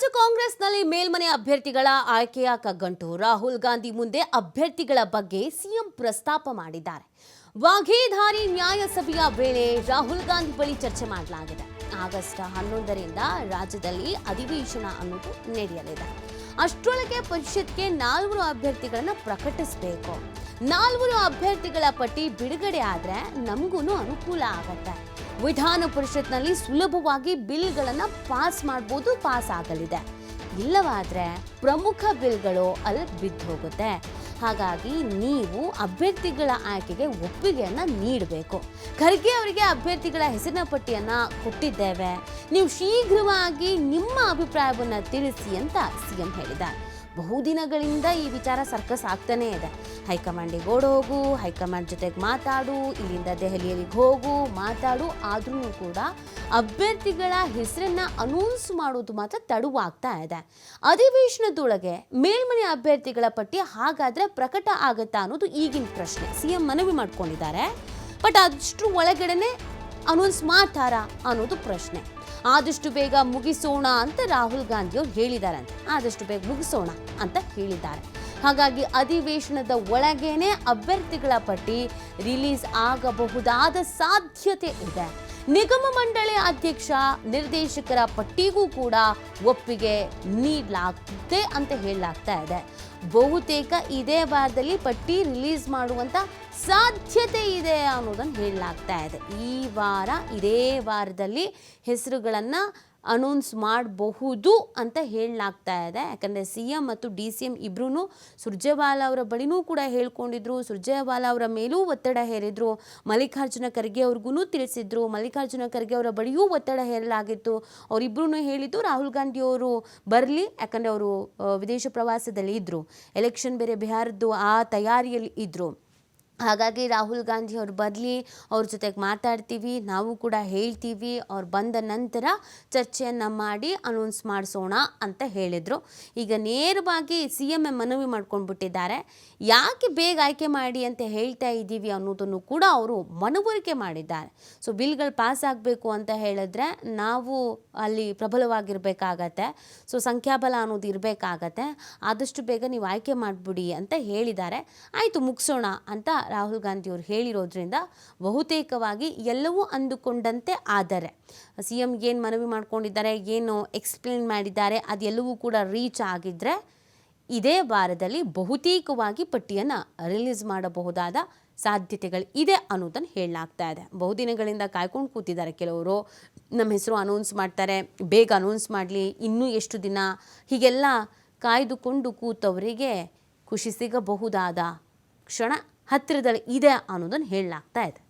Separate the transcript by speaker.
Speaker 1: ರಾಜ್ಯ ಕಾಂಗ್ರೆಸ್ನಲ್ಲಿ ಮೇಲ್ಮನೆ ಅಭ್ಯರ್ಥಿಗಳ ಆಯ್ಕೆಯ ಕಗ್ಗಂಟು ರಾಹುಲ್ ಗಾಂಧಿ ಮುಂದೆ ಅಭ್ಯರ್ಥಿಗಳ ಬಗ್ಗೆ ಸಿಎಂ ಪ್ರಸ್ತಾಪ ಮಾಡಿದ್ದಾರೆ. ವಾಘೇಧಾರಿ ನ್ಯಾಯಸಭೆಯ ವೇಳೆ ರಾಹುಲ್ ಗಾಂಧಿ ಬಳಿ ಚರ್ಚೆ ಮಾಡಲಾಗಿದೆ. ಆಗಸ್ಟ್ ಹನ್ನೊಂದರಿಂದ ರಾಜ್ಯದಲ್ಲಿ ಅಧಿವೇಶನ ಅನ್ನೋದು ನಡೆಯಲಿದೆ. ಅಷ್ಟರೊಳಗೆ ಪರಿಷತ್ಗೆ ನಾಲ್ವರು ಅಭ್ಯರ್ಥಿಗಳನ್ನು ಪ್ರಕಟಿಸಬೇಕು. ನಾಲ್ವರು ಅಭ್ಯರ್ಥಿಗಳ ಪಟ್ಟಿ ಬಿಡುಗಡೆ ಆದ್ರೆ ನಮಗೂ ಅನುಕೂಲ ಆಗತ್ತೆ. ವಿಧಾನ ಪರಿಷತ್ನಲ್ಲಿ ಸುಲಭವಾಗಿ ಬಿಲ್ಗಳನ್ನು ಪಾಸ್ ಮಾಡ್ಬೋದು, ಪಾಸ್ ಆಗಲಿದೆ. ಇಲ್ಲವಾದರೆ ಪ್ರಮುಖ ಬಿಲ್ಗಳು ಅಲ್ಲಿ ಬಿದ್ದು ಹೋಗುತ್ತೆ. ಹಾಗಾಗಿ ನೀವು ಅಭ್ಯರ್ಥಿಗಳ ಆಯ್ಕೆಗೆ ಒಪ್ಪಿಗೆಯನ್ನ ನೀಡಬೇಕು. ಖರ್ಗೆ ಅವರಿಗೆ ಅಭ್ಯರ್ಥಿಗಳ ಹೆಸರಿನ ಪಟ್ಟಿಯನ್ನು ಕೊಟ್ಟಿದ್ದೇವೆ. ನೀವು ಶೀಘ್ರವಾಗಿ ನಿಮ್ಮ ಅಭಿಪ್ರಾಯವನ್ನ ತಿಳಿಸಿ ಅಂತ ಸಿಎಂ ಹೇಳಿದ್ದಾರೆ. ಬಹುದಿನಗಳಿಂದ ಈ ವಿಚಾರ ಸರ್ಕಸ್ ಆಗ್ತಾನೇ ಇದೆ. ಹೈಕಮಾಂಡಿಗೆ ಓಡೋಗು ಹೈಕಮಾಂಡ್ ಜೊತೆಗೆ ಮಾತಾಡು, ಇಲ್ಲಿಂದ ದೆಹಲಿಯಲ್ಲಿ ಹೋಗು, ಮಾತಾಡು, ಆದ್ರೂ ಕೂಡ ಅಭ್ಯರ್ಥಿಗಳ ಹೆಸರನ್ನ ಅನೌನ್ಸ್ ಮಾಡೋದು ಮಾತ್ರ ತಡವಾಗ್ತಾ ಇದೆ. ಅಧಿವೇಶನದೊಳಗೆ ಮೇಲ್ಮನೆ ಅಭ್ಯರ್ಥಿಗಳ ಪಟ್ಟಿ ಹಾಗಾದ್ರೆ ಪ್ರಕಟ ಆಗತ್ತಾ ಅನ್ನೋದು ಈಗಿನ ಪ್ರಶ್ನೆ. ಸಿಎಂ ಮನವಿ ಮಾಡ್ಕೊಂಡಿದ್ದಾರೆ. ಬಟ್ ಅಷ್ಟು ಒಳಗಡೆನೆ ಅನೌನ್ಸ್ ಮಾಡ್ತಾರಾ ಅನ್ನೋದು ಪ್ರಶ್ನೆ. ಆದಷ್ಟು ಬೇಗ ಮುಗಿಸೋಣ ಅಂತ ರಾಹುಲ್ ಗಾಂಧಿ ಹೇಳಿದ್ದಾರೆ ಹೇಳಿದಾರಂತೆ. ಆದಷ್ಟು ಬೇಗ ಮುಗಿಸೋಣ ಅಂತ ಹೇಳಿದ್ದಾರೆ. ಹಾಗಾಗಿ ಅಧಿವೇಶನದ ಒಳಗೇನೆ ಅಭ್ಯರ್ಥಿಗಳ ಪಟ್ಟಿ ರಿಲೀಸ್ ಆಗಬಹುದಾದ ಸಾಧ್ಯತೆ ಇದೆ. ನಿಗಮ ಮಂಡಳಿ ಅಧ್ಯಕ್ಷ ನಿರ್ದೇಶಕರ ಪಟ್ಟಿಗೂ ಕೂಡ ಒಪ್ಪಿಗೆ ನೀಡಲಾಗುತ್ತೆ ಅಂತ ಹೇಳಲಾಗ್ತಾ ಇದೆ. ಬಹುತೇಕ ಇದೇ ವಾರದಲ್ಲಿ ಪಟ್ಟಿ ರಿಲೀಸ್ ಮಾಡುವಂತ ಸಾಧ್ಯತೆ ಇದೆ ಅನ್ನೋದನ್ನು ಹೇಳಲಾಗ್ತಾ ಇದೆ. ಈ ವಾರ, ಇದೇ ವಾರದಲ್ಲಿ ಹೆಸರುಗಳನ್ನ ಅನೌನ್ಸ್ ಮಾಡಬಹುದು ಅಂತ ಹೇಳಲಾಗ್ತಾ ಇದೆ. ಯಾಕಂದರೆ ಸಿ ಎಂ ಮತ್ತು ಡಿ ಸಿ ಎಂ ಇಬ್ಬರೂ ಸುರ್ಜೇವಾಲಾ ಅವರ ಬಳಿನೂ ಕೂಡ ಹೇಳ್ಕೊಂಡಿದ್ರು. ಸುರ್ಜೇವಾಲಾ ಅವರ ಮೇಲೂ ಒತ್ತಡ ಹೇರಿದ್ರು. ಮಲ್ಲಿಕಾರ್ಜುನ ಖರ್ಗೆ ಅವ್ರಿಗೂ ತಿಳಿಸಿದ್ರು. ಮಲ್ಲಿಕಾರ್ಜುನ ಖರ್ಗೆ ಅವರ ಬಳಿಯೂ ಒತ್ತಡ ಹೇರಲಾಗಿತ್ತು. ಅವರಿಬ್ಬರೂ ಹೇಳಿದ್ದು ರಾಹುಲ್ ಗಾಂಧಿ ಅವರು ಬರಲಿ, ಯಾಕಂದರೆ ಅವರು ವಿದೇಶ ಪ್ರವಾಸದಲ್ಲಿ ಇದ್ದರು ಎಲೆಕ್ಷನ್ ಬೇರೆ ಬಿಹಾರದ್ದು ಆ ತಯಾರಿಯಲ್ಲಿ ಇದ್ದರು ಹಾಗಾಗಿ ರಾಹುಲ್ ಗಾಂಧಿ ಅವ್ರು ಬರಲಿ, ಅವ್ರ ಜೊತೆಗೆ ಮಾತಾಡ್ತೀವಿ, ನಾವು ಕೂಡ ಹೇಳ್ತೀವಿ, ಅವ್ರು ಬಂದ ನಂತರ ಚರ್ಚೆಯನ್ನು ಮಾಡಿ ಅನೌನ್ಸ್ ಮಾಡಿಸೋಣ ಅಂತ ಹೇಳಿದರು. ಈಗ ನೇರವಾಗಿ ಸಿ ಎಂ ಎ ಮನವಿ ಮಾಡ್ಕೊಂಡ್ಬಿಟ್ಟಿದ್ದಾರೆ. ಯಾಕೆ ಬೇಗ ಆಯ್ಕೆ ಮಾಡಿ ಅಂತ ಹೇಳ್ತಾ ಇದ್ದೀವಿ ಅನ್ನೋದನ್ನು ಕೂಡ ಅವರು ಮನವರಿಕೆ ಮಾಡಿದ್ದಾರೆ. ಸೊ ಬಿಲ್ಗಳು ಪಾಸ್ ಆಗಬೇಕು ಅಂತ ಹೇಳಿದ್ರೆ ನಾವು ಅಲ್ಲಿ ಪ್ರಬಲವಾಗಿರಬೇಕಾಗತ್ತೆ. ಸೊ ಸಂಖ್ಯಾಬಲ ಅನ್ನೋದು ಇರಬೇಕಾಗತ್ತೆ. ಆದಷ್ಟು ಬೇಗ ನೀವು ಆಯ್ಕೆ ಮಾಡಿಬಿಡಿ ಅಂತ ಹೇಳಿದ್ದಾರೆ. ಆಯಿತು, ಮುಗಿಸೋಣ ಅಂತ ರಾಹುಲ್ ಗಾಂಧಿ ಅವರು ಹೇಳಿರೋದ್ರಿಂದ ಬಹುತೇಕವಾಗಿ ಎಲ್ಲವೂ ಅಂದುಕೊಂಡಂತೆ ಆದರೆ. ಸಿ ಎಂ ಏನು ಮನವಿ ಮಾಡ್ಕೊಂಡಿದ್ದಾರೆ, ಏನು ಎಕ್ಸ್ಪ್ಲೇನ್ ಮಾಡಿದ್ದಾರೆ, ಅದೆಲ್ಲವೂ ಕೂಡ ರೀಚ್ ಆಗಿದ್ದರೆ ಇದೇ ವಾರದಲ್ಲಿ ಬಹುತೇಕವಾಗಿ ಪಟ್ಟಿಯನ್ನು ರಿಲೀಸ್ ಮಾಡಬಹುದಾದ ಸಾಧ್ಯತೆಗಳು ಇದೆ ಅನ್ನೋದನ್ನು ಹೇಳಲಾಗ್ತಾ ಇದೆ. ಬಹುದಿನಗಳಿಂದ ಕಾಯ್ಕೊಂಡು ಕೂತಿದ್ದಾರೆ ಕೆಲವರು. ನಮ್ಮ ಹೆಸರು ಅನೌನ್ಸ್ ಮಾಡ್ತಾರೆ, ಬೇಗ ಅನೌನ್ಸ್ ಮಾಡಲಿ, ಇನ್ನೂ ಎಷ್ಟು ದಿನ? ಹೀಗೆಲ್ಲ ಕಾಯ್ದುಕೊಂಡು ಕೂತವರಿಗೆ ಖುಷಿ ಸಿಗಬಹುದಾದ ಕ್ಷಣ ಹತ್ತಿರದಲ್ಲಿ ಇದೆ ಅನ್ನೋದನ್ನು ಹೇಳಲಾಗ್ತಾ ಇದೆ.